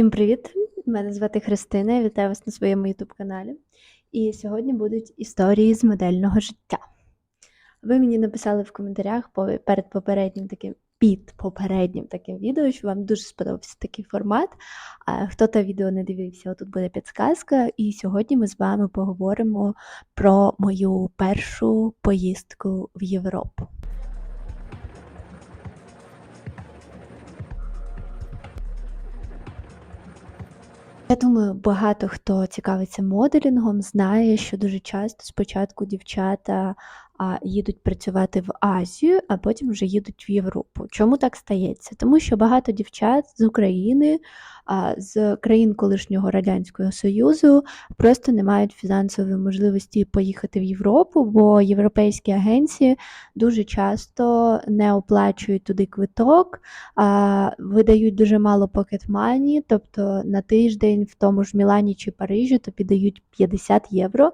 Всім привіт! Мене звати Христина, я вітаю вас на своєму YouTube каналі. І сьогодні будуть історії з модельного життя. Ви мені написали в коментарях перед попереднім таким під попереднім таким відео, що вам дуже сподобався такий формат. Хто те відео не дивився, тут буде підсказка. І сьогодні ми з вами поговоримо про мою першу поїздку в Європу. Я думаю, багато хто цікавиться моделінгом, знає, що дуже часто спочатку дівчата їдуть працювати в Азію, а потім вже їдуть в Європу. Чому так стається? Тому що багато дівчат з України, з країн колишнього Радянського Союзу просто не мають фінансової можливості поїхати в Європу, бо європейські агенції дуже часто не оплачують туди квиток, видають дуже мало money, тобто на тиждень в тому ж Мілані чи Парижі тобі дають 50 євро.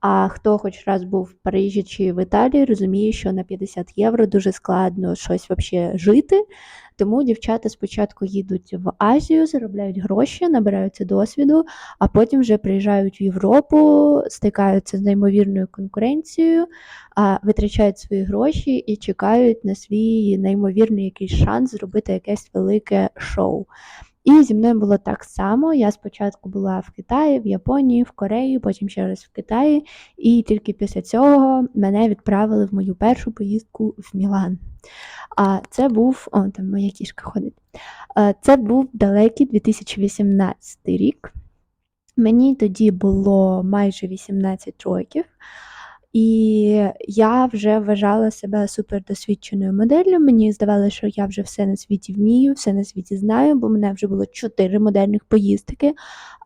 А хто хоч раз був в Парижі чи в Італії, розуміє, що на 50 євро дуже складно щось взагалі жити. Тому дівчата спочатку їдуть в Азію, заробляють гроші, набираються досвіду, а потім вже приїжджають в Європу, стикаються з неймовірною конкуренцією, витрачають свої гроші і чекають на свій неймовірний якийсь шанс зробити якесь велике шоу. І зі мною було так само. Я спочатку була в Китаї, в Японії, в Кореї, потім ще раз в Китаї, і тільки після цього мене відправили в мою першу поїздку в Мілан. А це був о, там моя кішка ходить. Це був далекий 2018 рік. Мені тоді було майже 18 років. І я вже вважала себе супердосвідченою моделлю. Мені здавалося, що я вже все на світі вмію, все на світі знаю, бо в мене вже було чотири модельних поїздки.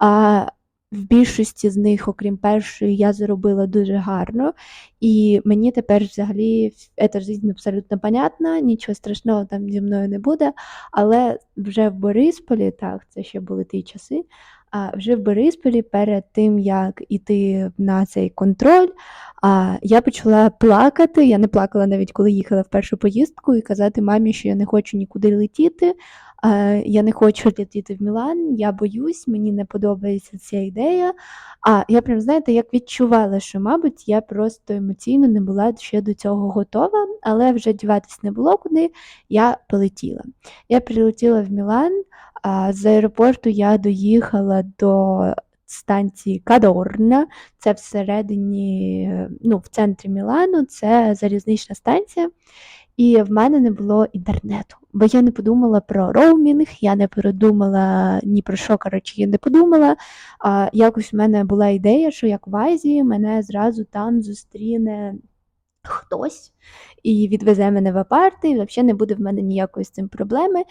А в більшості з них, окрім першої, я заробила дуже гарно. І мені тепер взагалі ця життя абсолютно понятна, нічого страшного там зі мною не буде. Але вже в Борисполі, так, це ще були ті часи. А вже в Борисполі перед тим, як іти на цей контроль, а, я почала плакати. Я не плакала навіть коли їхала в першу поїздку, і казати мамі, що я не хочу нікуди летіти. Я не хочу летіти в Мілан, я боюсь, мені не подобається ця ідея. А я прям, знаєте, як відчувала, що, мабуть, я просто емоційно не була ще до цього готова, але вже діватись не було куди, я полетіла. Я прилетіла в Мілан, з аеропорту я доїхала до станції Кадорна, це всередині, ну, в центрі Мілану, це залізнична станція. І в мене не було інтернету, бо я не подумала про роумінг, я не передумала ні про що, коротше, я не подумала. А, якось в мене була ідея, що як в Азії мене зразу там зустріне хтось і відвезе мене в апарти, і взагалі не буде в мене ніякої з цим проблеми.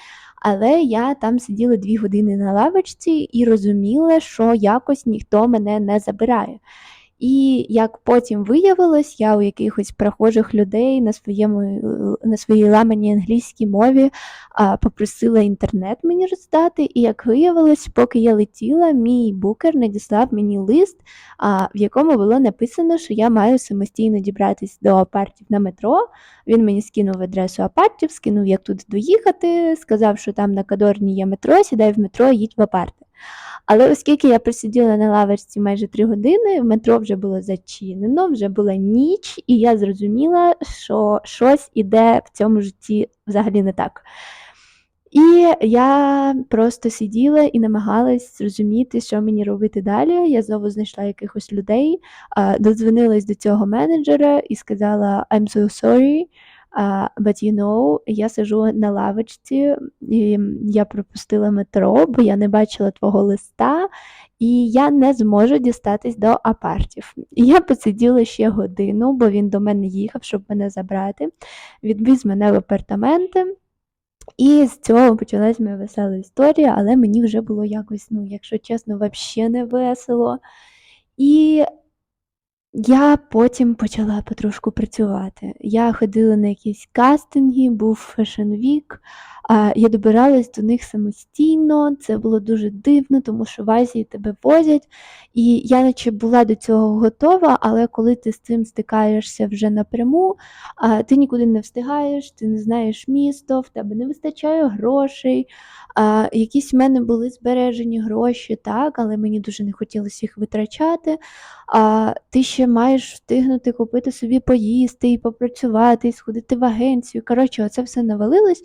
Але я там сиділа дві години на лавочці і розуміла, що якось ніхто мене не забирає. І як потім виявилось, я у якихось прохожих людей на своєму на своїй ламаній англійській мові а, попросила інтернет мені роздати. І як виявилось, поки я летіла, мій букер надіслав мені лист, а, в якому було написано, що я маю самостійно дібратись до апартів на метро. Він мені скинув адресу апартів, скинув, як туди доїхати, сказав, що там на Кадорні є метро, сідай в метро, їдь в апарти. Але оскільки я просиділа на лавочці майже три години, метро вже було зачинено, вже була ніч, і я зрозуміла, що щось іде в цьому житті взагалі не так. І я просто сиділа і намагалась зрозуміти, що мені робити далі. Я знову знайшла якихось людей, додзвонилась до цього менеджера і сказала I'm so sorry, but you know, я сижу на лавочці, і я пропустила метро, бо я не бачила твого листа, і я не зможу дістатись до апартів. І я посиділа ще годину, бо він до мене їхав, щоб мене забрати. Відвіз мене в апартаменти. І з цього почалась моя весела історія, але мені вже було якось, ну, якщо чесно, взагалі не весело. І я потім почала потрошку працювати. Я ходила на якісь кастинги, був А, я добиралась до них самостійно, це було дуже дивно, тому що в Азії тебе возять. І я наче була до цього готова, але коли ти з цим стикаєшся вже напряму, ти нікуди не встигаєш, ти не знаєш місто, в тебе не вистачає грошей. Якісь в мене були збережені гроші, так, але мені дуже не хотілося їх витрачати. Ти ще маєш встигнути купити собі поїсти і попрацювати, і сходити в агенцію. Коротше, оце все навалилось.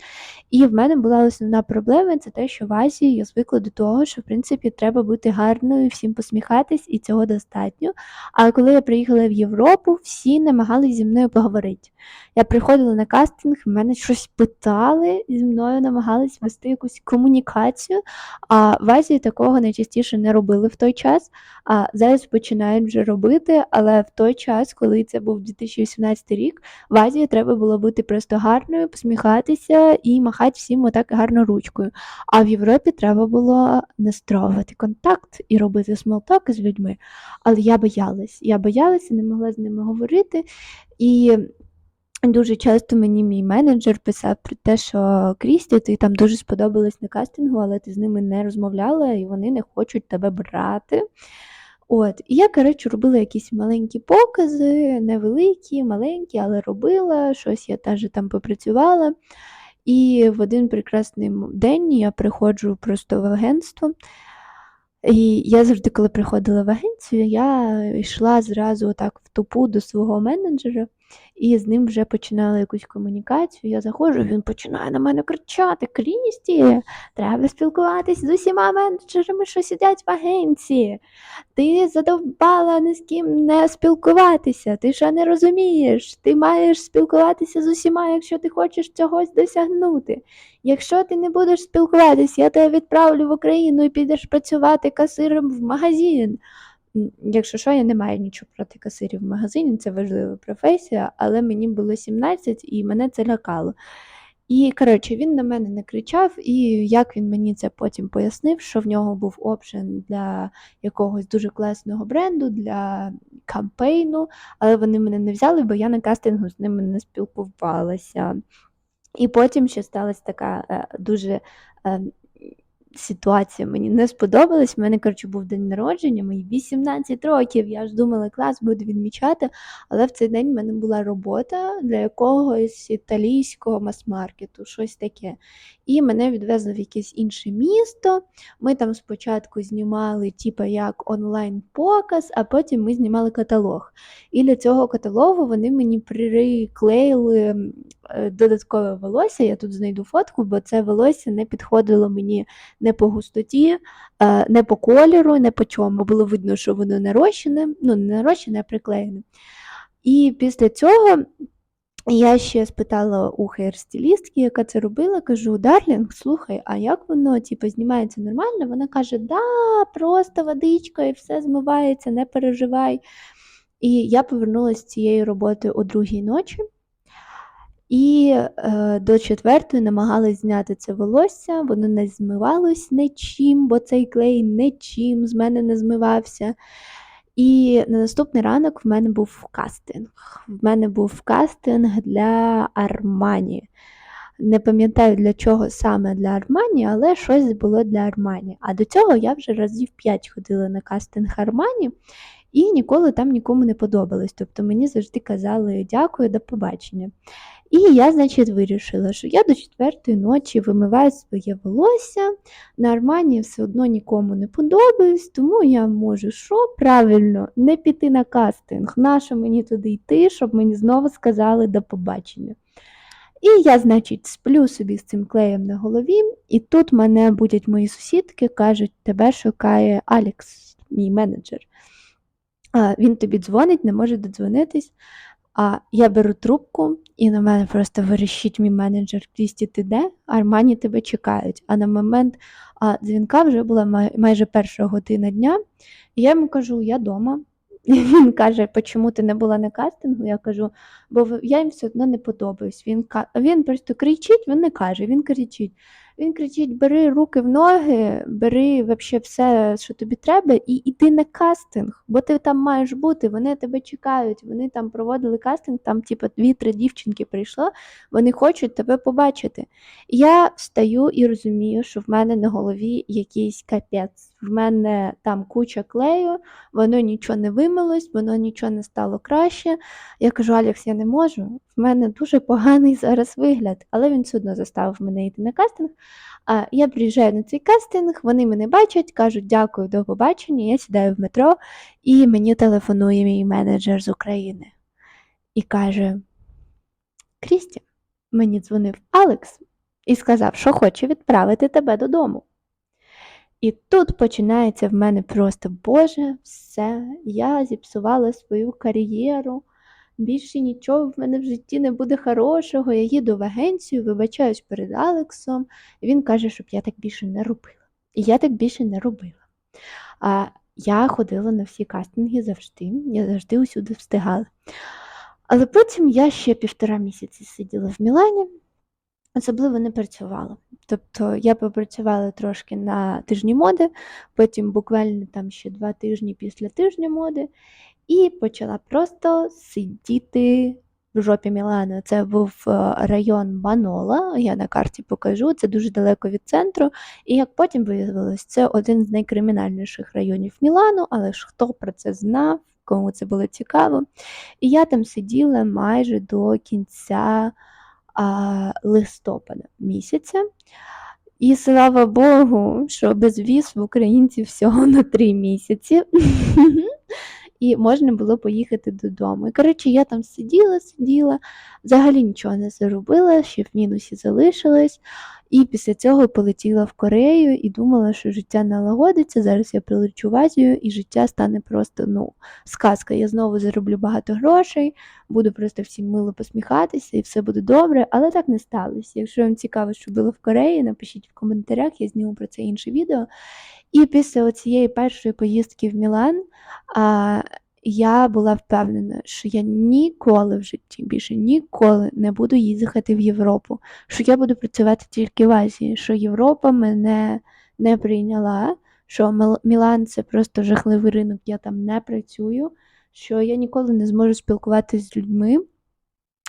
І в мене була основна проблема це те, що в Азії я звикла до того, що в принципі треба бути гарною, всім посміхатись, і цього достатньо. Але коли я приїхала в Європу, всі намагалися зі мною поговорити. Я приходила на кастинг, мене щось питали, зі мною намагались вести якусь комунікацію. А в Азії такого найчастіше не робили в той час, а зараз починають вже робити. Але в той час, коли це був 2018 рік, в Азії треба було бути просто гарною, посміхатися і махати всім отак гарно ручкою. А в Європі треба було настроювати контакт і робити смолтоки з людьми. Але я боялась. Я боялася, не могла з ними говорити. І Дуже часто мені мій менеджер писав про те, що Крісті, ти там дуже сподобалась на кастингу, але ти з ними не розмовляла і вони не хочуть тебе брати. От, І я, коротше, робила якісь маленькі покази, невеликі, маленькі, але робила, щось я теж там попрацювала. І в один прекрасний день я приходжу просто в агентство. І я завжди, коли приходила в агенцію, я йшла зразу так в тупу до свого менеджера і з ним вже починали якусь комунікацію. Я заходжу, він починає на мене кричати: Крісті, треба спілкуватися з усіма менеджерами, що сидять в агенції. Ти задовбала ні з ким не спілкуватися, ти що не розумієш? Ти маєш спілкуватися з усіма, якщо ти хочеш чогось досягнути. Якщо ти не будеш спілкуватися, я тебе відправлю в Україну і підеш працювати касиром в магазин. Якщо що, я не маю нічого проти касирів в магазині, це важлива професія, але мені було 17 і мене це лякало. І, коротше, він на мене не кричав, і як він мені це потім пояснив, що в нього був опшен для якогось дуже класного бренду, для кампейну, але вони мене не взяли, бо я на кастингу з ними не спілкувалася. І потім ще сталася така е, дуже е, ситуація мені не сподобалась. У мене, коротше, був день народження, мої 18 років. Я ж думала, клас буду відмічати, але в цей день в мене була робота для якогось італійського мас-маркету, щось таке. І мене відвезли в якесь інше місто. Ми там спочатку знімали, типу, як онлайн-показ, а потім ми знімали каталог. І для цього каталогу вони мені приклеїли е, додаткове волосся. Я тут знайду фотку, бо це волосся не підходило мені не по густоті, е, не по кольору, не по чому. Було видно, що воно нарощене, ну, не нарощене, а приклеєне. І після цього. Я ще спитала у хейр-стилістки, яка це робила, кажу: Дарлінг, слухай, а як воно типу, знімається нормально? Вона каже, да, просто водичка і все змивається, не переживай. І я повернулася з цієї роботи о другій ночі. І е, до четвертої намагалась зняти це волосся, воно не змивалось нічим, бо цей клей нічим з мене не змивався. І на наступний ранок в мене був кастинг. В мене був кастинг для Армані. Не пам'ятаю для чого саме для Армані, але щось було для Армані. А до цього я вже разів 5 ходила на кастинг Армані і ніколи там нікому не подобалось. Тобто мені завжди казали дякую, до побачення. І я, значить, вирішила, що я до четвертої ночі вимиваю своє волосся, на все одно нікому не подобаюсь, тому я можу що правильно не піти на кастинг. Нащо мені туди йти, щоб мені знову сказали до побачення. І я, значить, сплю собі з цим клеєм на голові, і тут мене будять мої сусідки, кажуть, тебе шукає Алекс, мій менеджер. Він тобі дзвонить, не може додзвонитись. А я беру трубку, і на мене просто вирішить мій менеджер Крісті, ти де? Армані тебе чекають. А на момент а, дзвінка вже була май, майже перша година дня. І я йому кажу, я вдома. І він каже, чому ти не була на кастингу? Я кажу, бо я їм все одно не подобаюсь. Він він просто кричить, він не каже, він кричить. Він кричить: бери руки в ноги, бери вообще все, що тобі треба, і йди на кастинг, бо ти там маєш бути, вони тебе чекають. Вони там проводили кастинг, там, типу, дві-три дівчинки прийшло, вони хочуть тебе побачити. Я встаю і розумію, що в мене на голові якийсь капець. В мене там куча клею, воно нічого не вимилось, воно нічого не стало краще. Я кажу, Алекс, я не можу. В мене дуже поганий зараз вигляд, але він все одно заставив мене йти на кастинг. А я приїжджаю на цей кастинг, вони мене бачать, кажуть дякую, до побачення. Я сідаю в метро, і мені телефонує мій менеджер з України і каже: Крісті, мені дзвонив Алекс і сказав, що хоче відправити тебе додому. І тут починається в мене просто Боже, все, я зіпсувала свою кар'єру. Більше нічого в мене в житті не буде хорошого. Я їду в агенцію, вибачаюсь перед Алексом, і він каже, щоб я так більше не робила. І я так більше не робила. А я ходила на всі кастинги завжди, я завжди усюди встигала. Але потім я ще півтора місяці сиділа в Мілані, особливо не працювала. Тобто я попрацювала трошки на тижні моди, потім буквально там ще два тижні після тижня моди, і почала просто сидіти в жопі Мілану. Це був е, район Банола, я на карті покажу, це дуже далеко від центру. І як потім виявилось, це один з найкримінальніших районів Мілану, але ж хто про це знав, кому це було цікаво. І я там сиділа майже до кінця а, листопада місяця. І слава Богу, що безвіз в українців всього на три місяці. І можна було поїхати додому. І коротше, я там сиділа, сиділа, взагалі нічого не заробила, ще в мінусі залишилась. І після цього полетіла в Корею і думала, що життя налагодиться. Зараз я прилечу в Азію, і життя стане просто ну, сказка. Я знову зароблю багато грошей, буду просто всім мило посміхатися, і все буде добре. Але так не сталося. Якщо вам цікаво, що було в Кореї, напишіть в коментарях, я зніму про це інше відео. І після цієї першої поїздки в Мілан а, я була впевнена, що я ніколи в житті більше ніколи не буду їздити в Європу, що я буду працювати тільки в Азії, що Європа мене не прийняла, що Мілан це просто жахливий ринок, я там не працюю, що я ніколи не зможу спілкуватися з людьми.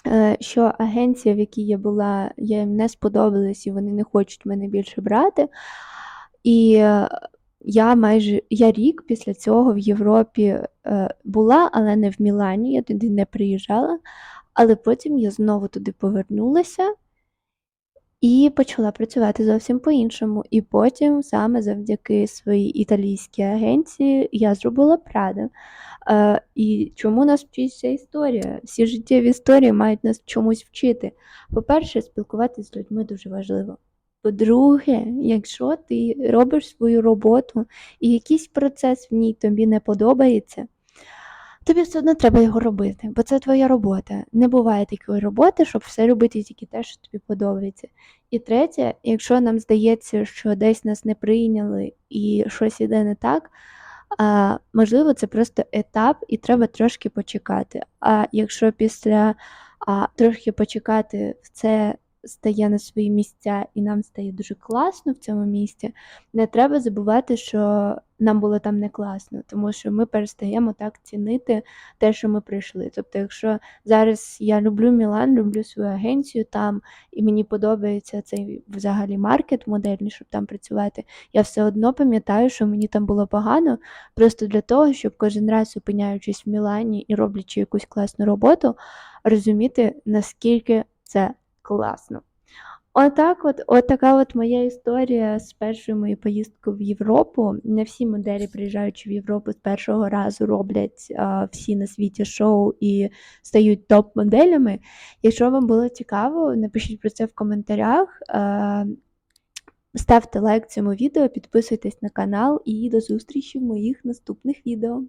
Е, що агенція, в якій я була, я їм не сподобалась і вони не хочуть мене більше брати. І е, я майже я рік після цього в Європі е, була, але не в Мілані, я туди не приїжджала. Але потім я знову туди повернулася і почала працювати зовсім по-іншому. І потім, саме завдяки своїй італійській агенції, я зробила Прада. Е, І чому нас вчить ця історія? Всі життєві історії мають нас чомусь вчити. По-перше, спілкуватися з людьми дуже важливо. По-друге, якщо ти робиш свою роботу і якийсь процес в ній тобі не подобається, тобі все одно треба його робити, бо це твоя робота. Не буває такої роботи, щоб все робити тільки те, що тобі подобається. І третє, якщо нам здається, що десь нас не прийняли і щось іде не так, а, можливо, це просто етап, і треба трошки почекати. А якщо після а, трошки почекати в це стає на свої місця і нам стає дуже класно в цьому місці, не треба забувати, що нам було там не класно, тому що ми перестаємо так цінити те, що ми прийшли. Тобто, якщо зараз я люблю Мілан, люблю свою агенцію там, і мені подобається цей взагалі маркет модельний, щоб там працювати, я все одно пам'ятаю, що мені там було погано, просто для того, щоб кожен раз опиняючись в Мілані і роблячи якусь класну роботу, розуміти, наскільки це класно. Отак от, от така от моя історія з першою моєю поїздкою в Європу. Не всі моделі, приїжджаючи в Європу, з першого разу роблять а, всі на світі шоу і стають топ-моделями. Якщо вам було цікаво, напишіть про це в коментарях. А, ставте лайк цьому відео, підписуйтесь на канал і до зустрічі в моїх наступних відео.